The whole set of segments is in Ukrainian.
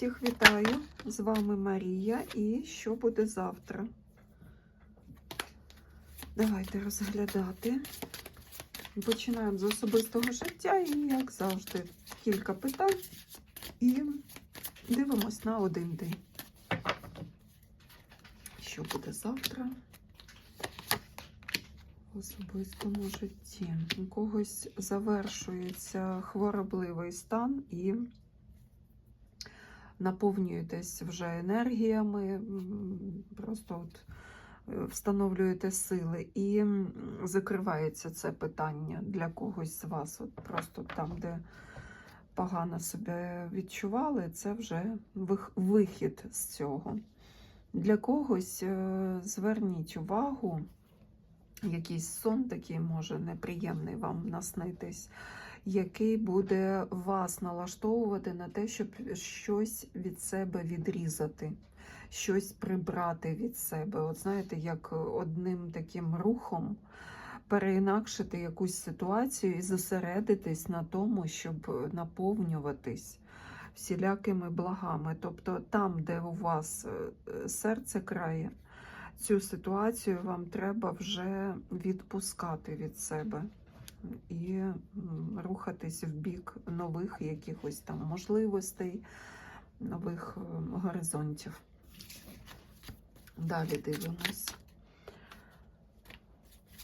Всіх вітаю! З вами Марія. І що буде завтра? Давайте розглядати. Починаємо з особистого життя і, як завжди, кілька питань. І дивимось на один день. Що буде завтра? В особистому житті. У когось завершується хворобливий стан і наповнюєтесь вже енергіями, просто от е, встановлюєте сили і закривається це питання для когось з вас. От просто там, де погано себе відчували, це вже вихід з цього. Для когось е, зверніть увагу, якийсь сон такий може неприємний вам наснитись, який буде вас налаштовувати на те, щоб щось від себе відрізати, щось прибрати від себе. От знаєте, як одним таким рухом переінакшити якусь ситуацію і зосередитись на тому, щоб наповнюватись всілякими благами. Тобто там, де у вас е, серце крає, цю ситуацію вам треба вже відпускати від себе і рухатись в бік нових якихось там можливостей, нових е, горизонтів. Далі дивимось.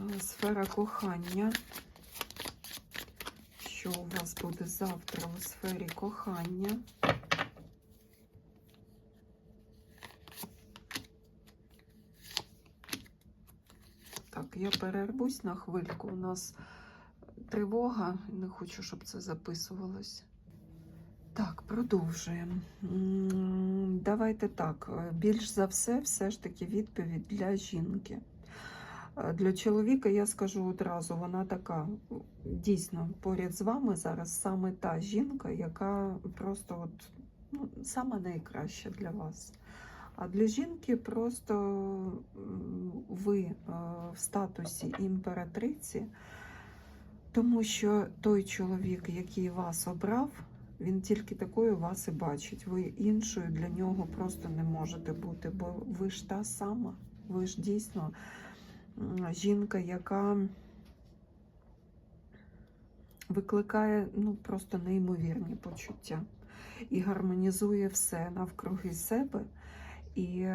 Е, Сфера кохання. Що у вас буде завтра у сфері кохання? Так, я перервусь на хвильку. У нас тривога, не хочу, щоб це записувалось. Так, продовжуємо. Давайте так. е, Більш за все, все ж таки відповідь для жінки. Е, Для чоловіка я скажу одразу, вона така дійсно поряд з вами зараз саме та жінка, яка просто от, ну, саме найкраща для вас. А для жінки просто ви е, в статусі імператриці, тому що той чоловік, який вас обрав, він тільки такою вас і бачить. Ви іншою для нього просто не можете бути, бо ви ж та сама, ви ж дійсно жінка, яка викликає ну, просто неймовірні почуття і гармонізує все навкруги себе. І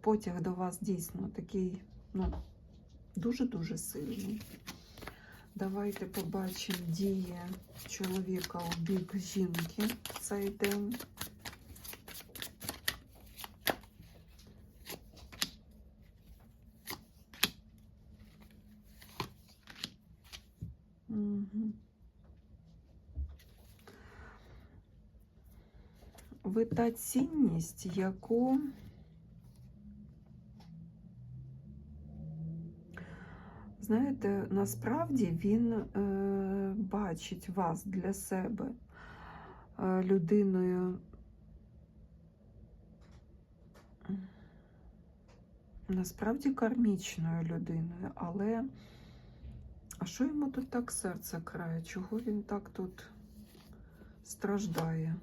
потяг до вас дійсно такий, ну, дуже-дуже сильний. Давайте побачимо дії чоловіка у бік жінки цей день. Ви та цінність, яку знаєте, насправді він е, бачить вас для себе е, людиною. Насправді кармічною людиною, але а що йому тут так серце крає? Чого він так тут страждає?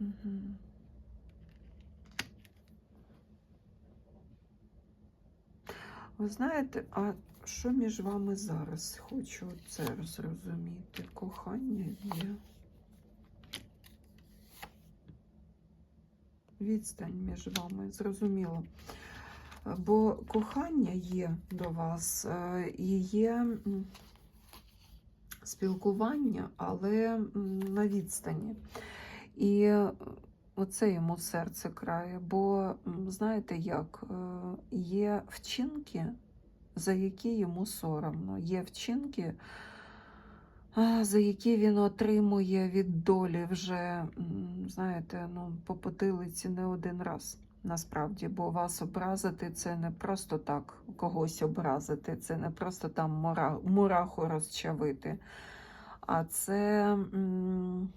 Угу. Ви знаєте, а що між вами зараз? Хочу це зрозуміти. Кохання є. Відстань між вами, зрозуміло. Бо кохання є до вас е, і є спілкування, але на відстані. І оце йому серце крає. Бо, знаєте як, е, є вчинки, за які йому соромно, є вчинки, за які він отримує від долі вже, знаєте, ну, по потилиці не один раз. Насправді, бо вас образити це не просто так когось образити, це не просто там мура, мураху розчавити, а це м,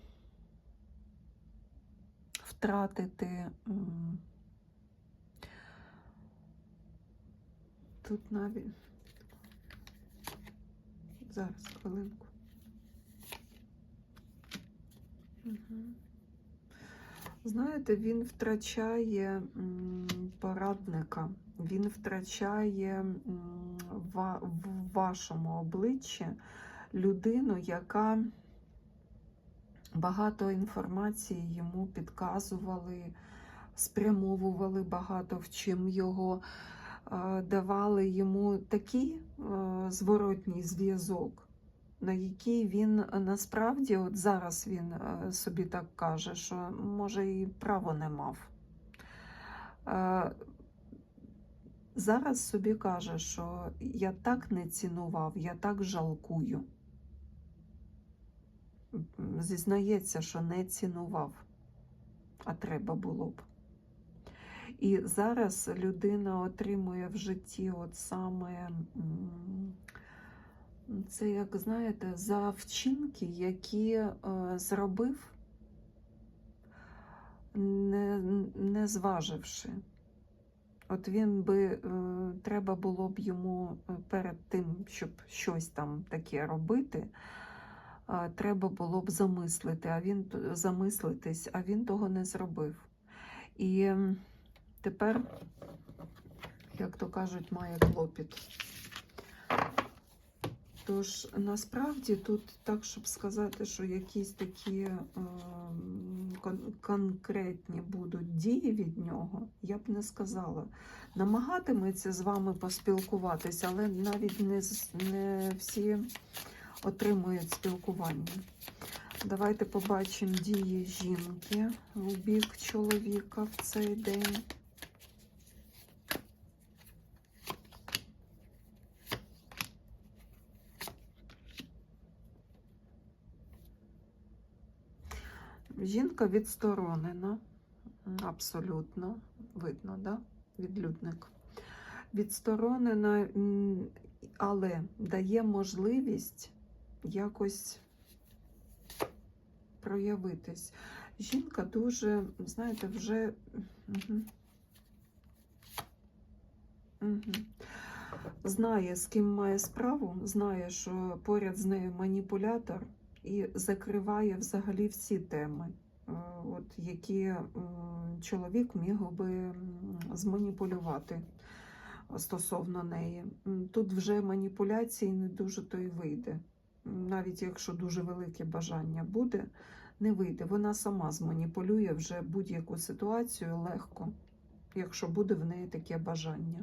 втратити. Тут навіть Зараз, хвилинку. Угу. Знаєте, він втрачає порадника, він втрачає в вашому обличчі людину, яка багато інформації йому підказували, спрямовували багато в чим його, е, давали йому такий е, зворотній зв'язок, на який він е, насправді, от зараз він собі так каже, що може і право не мав. Зараз собі каже, що я так не цінував, я так жалкую. Зізнається, що не цінував, а треба було б. І зараз людина отримує в житті от саме це, як знаєте, за вчинки, які е, зробив, не, не зваживши. От він би е, треба було б йому е, перед тим, щоб щось там таке робити, треба було б замислити, а він замислитись, а він того не зробив. І тепер, як то кажуть, має клопіт. Тож насправді тут так, щоб сказати, що якісь такі ем, кон- конкретні будуть дії від нього, я б не сказала. Намагатиметься з вами поспілкуватися, але навіть не, не всі отримують спілкування. Давайте побачимо дії жінки у бік чоловіка в цей день. Жінка відсторонена, абсолютно видно, да? відлюдник. Відсторонена, але дає можливість якось проявитись. Жінка дуже, знаєте, вже. Знає, з ким має справу, знає, що поряд з нею маніпулятор і закриває взагалі всі теми, е, от, які чоловік міг би зманіпулювати стосовно неї. Тут вже маніпуляції не дуже то й вийде. Навіть якщо дуже велике бажання буде, не вийде. Вона сама зманіпулює вже будь-яку ситуацію легко, якщо буде в неї таке бажання.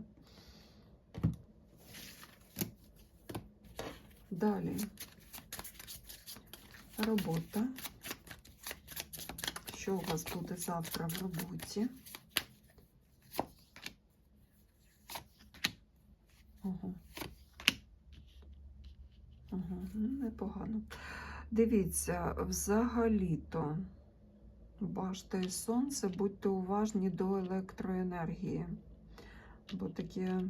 Далі. Робота. Що у вас буде завтра в роботі? Дивіться, взагалі-то і сонце, будьте уважні до електроенергії, бо таке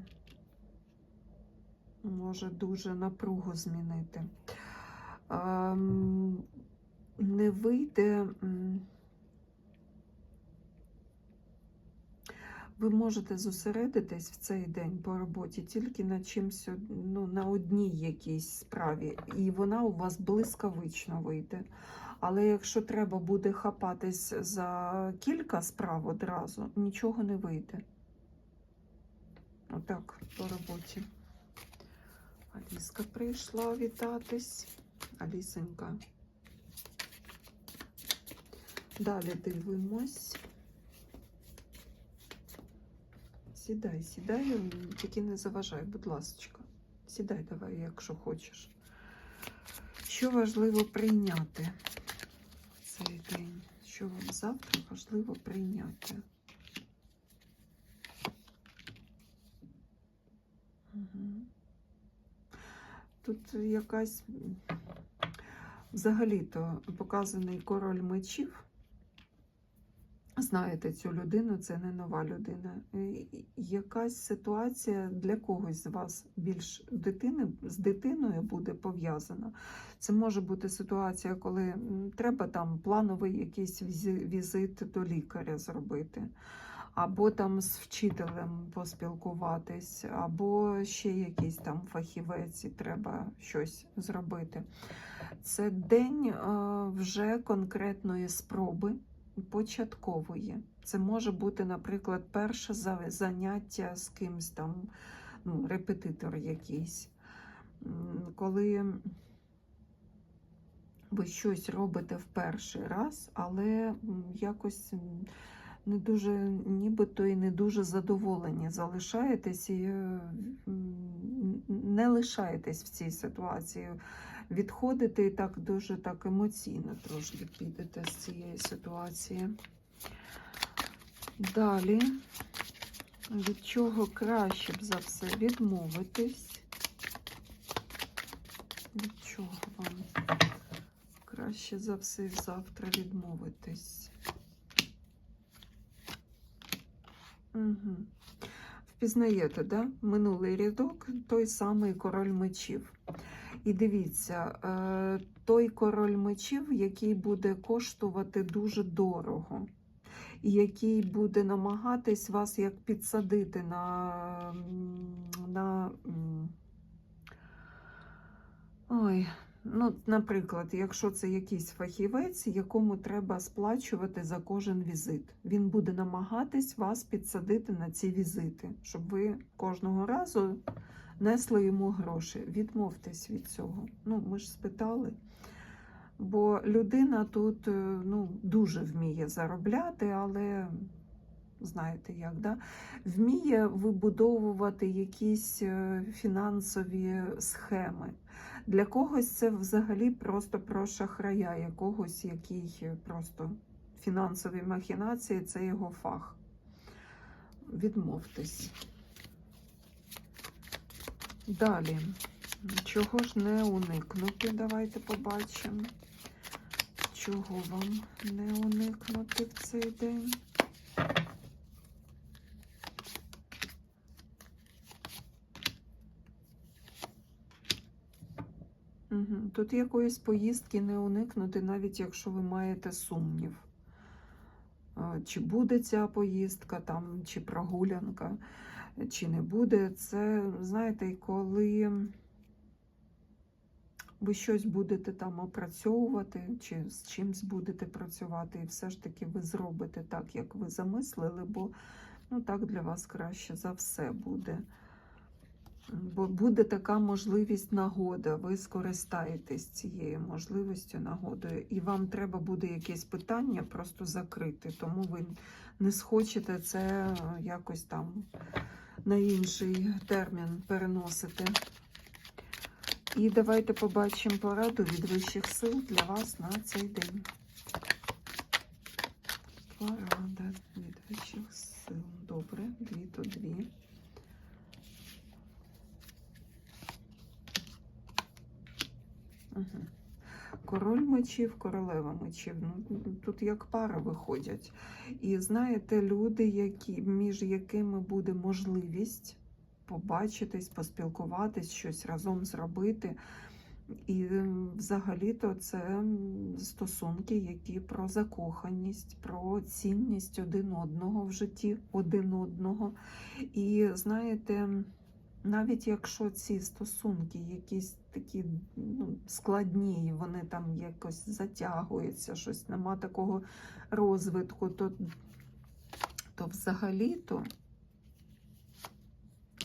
може дуже напругу змінити. Ем, не вийде. Ви можете зосередитись в цей день по роботі тільки на чимсь, ну, на одній якійсь справі, і вона у вас блискавично вийде. Але якщо треба буде хапатись за кілька справ одразу, нічого не вийде. Отак по роботі. Аліска прийшла вітатись. Алісенька. Далі дивимось. Сідай, сідай, тільки не заважай, будь ласка. Сідай давай, якщо хочеш. Що важливо прийняти цей день? Що вам завтра важливо прийняти? Тут якась взагалі-то показаний король мечів. Знаєте цю людину, це не нова людина. Якась ситуація для когось з вас більш дитини, з дитиною буде пов'язана. Це може бути ситуація, коли треба там плановий якийсь візит до лікаря зробити. або там з вчителем поспілкуватись, або ще якийсь там фахівець, і треба щось зробити. Це день е, вже конкретної спроби, початкової. Це може бути, наприклад, перше заняття з кимсь там, ну, репетитор якийсь. Коли ви щось робите в перший раз, але якось не дуже, нібито і не дуже задоволені залишаєтесь і не лишаєтесь в цій ситуації. Відходите і так дуже так емоційно трошки підете з цієї ситуації. Далі, від чого краще б за все відмовитись? Від чого вам краще за все завтра відмовитись? Угу. Впізнаєте, да? Минулий рядок той самий король мечів. І дивіться, е, той король мечів, який буде коштувати дуже дорого, і який буде намагатись вас як підсадити на, на ой, ну, наприклад, якщо це якийсь фахівець, якому треба сплачувати за кожен візит, він буде намагатись вас підсадити на ці візити, щоб ви кожного разу несли йому гроші. Відмовтесь від цього. Ну, ми ж спитали. Бо людина тут е, ну, дуже вміє заробляти, але знаєте як, да? вміє вибудовувати якісь е, фінансові схеми. Для когось це взагалі просто про шахрая, якогось, який е, просто фінансові махінації це його фах. Відмовтесь. Далі, чого ж не уникнути? Давайте побачимо. Чого вам не уникнути в цей день? Угу. Тут якоїсь поїздки не уникнути, навіть якщо ви маєте сумнів. Чи буде ця поїздка, там, чи прогулянка, чи не буде. Це, знаєте, коли ви щось будете там опрацьовувати, чи з чимсь будете працювати, і все ж таки ви зробите так, як ви замислили, бо ну, так для вас краще за все буде. Бо буде така можливість нагода, ви скористаєтесь цією можливістю нагодою, і вам треба буде якесь питання просто закрити, тому ви не схочете це якось там на інший термін переносити. І давайте побачимо пораду від вищих сил для вас на цей день. Порада від вищих сил. Добре, дві то дві. Угу. Король мечів, королева мечів. Ну, тут як пара виходять. І знаєте, люди, які, між якими буде можливість побачитись, поспілкуватись, щось разом зробити. І взагалі-то це стосунки, які про закоханість, про цінність один одного в житті один одного. І знаєте, навіть якщо ці стосунки якісь такі ну, складні, вони там якось затягуються, щось нема такого розвитку, то, то взагалі-то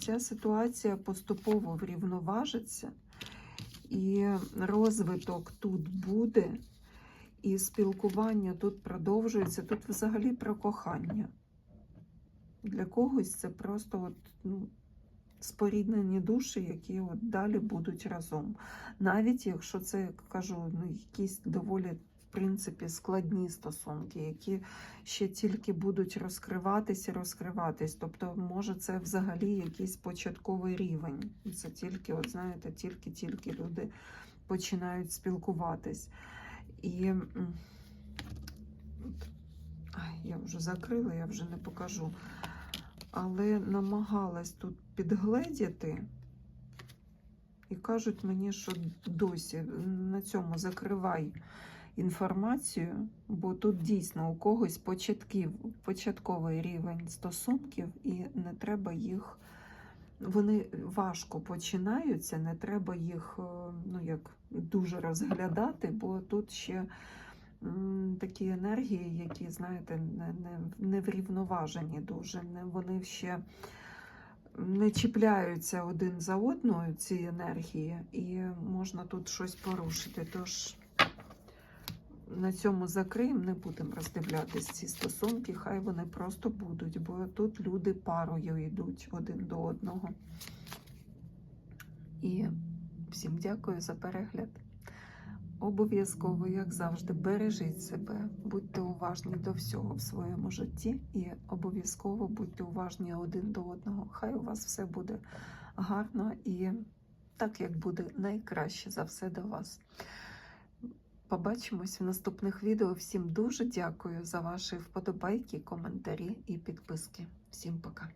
ця ситуація поступово врівноважиться, і розвиток тут буде, і спілкування тут продовжується. Тут взагалі про кохання. Для когось це просто от, ну, споріднені душі, які от далі будуть разом. Навіть якщо це, як кажу, ну, якісь доволі в принципі складні стосунки, які ще тільки будуть розкриватися і розкриватись. Тобто, може, це взагалі якийсь початковий рівень. Це тільки, от знаєте, тільки-тільки люди починають спілкуватись. І я вже закрила, я вже не покажу але намагалась тут підгледіти. І кажуть мені, що досі на цьому закривай інформацію, бо тут дійсно у когось початків, початковий рівень стосунків, і не треба їх. Вони важко починаються, не треба їх е, ну, як, дуже розглядати, бо тут ще такі енергії, які, знаєте, не, не, не врівноважені дуже. Не, вони ще не чіпляються один за одною, ці енергії, і можна тут щось порушити. Тож на цьому закриємо, не будемо роздивлятись ці стосунки, хай вони просто будуть, бо тут люди парою йдуть один до одного. І всім дякую за перегляд. Обов'язково, як завжди, бережіть себе, будьте уважні до всього в своєму житті і обов'язково будьте уважні один до одного. Хай у вас все буде гарно і так, як буде найкраще за все до вас. Побачимось в наступних відео. Всім дуже дякую за ваші вподобайки, коментарі і підписки. Всім пока!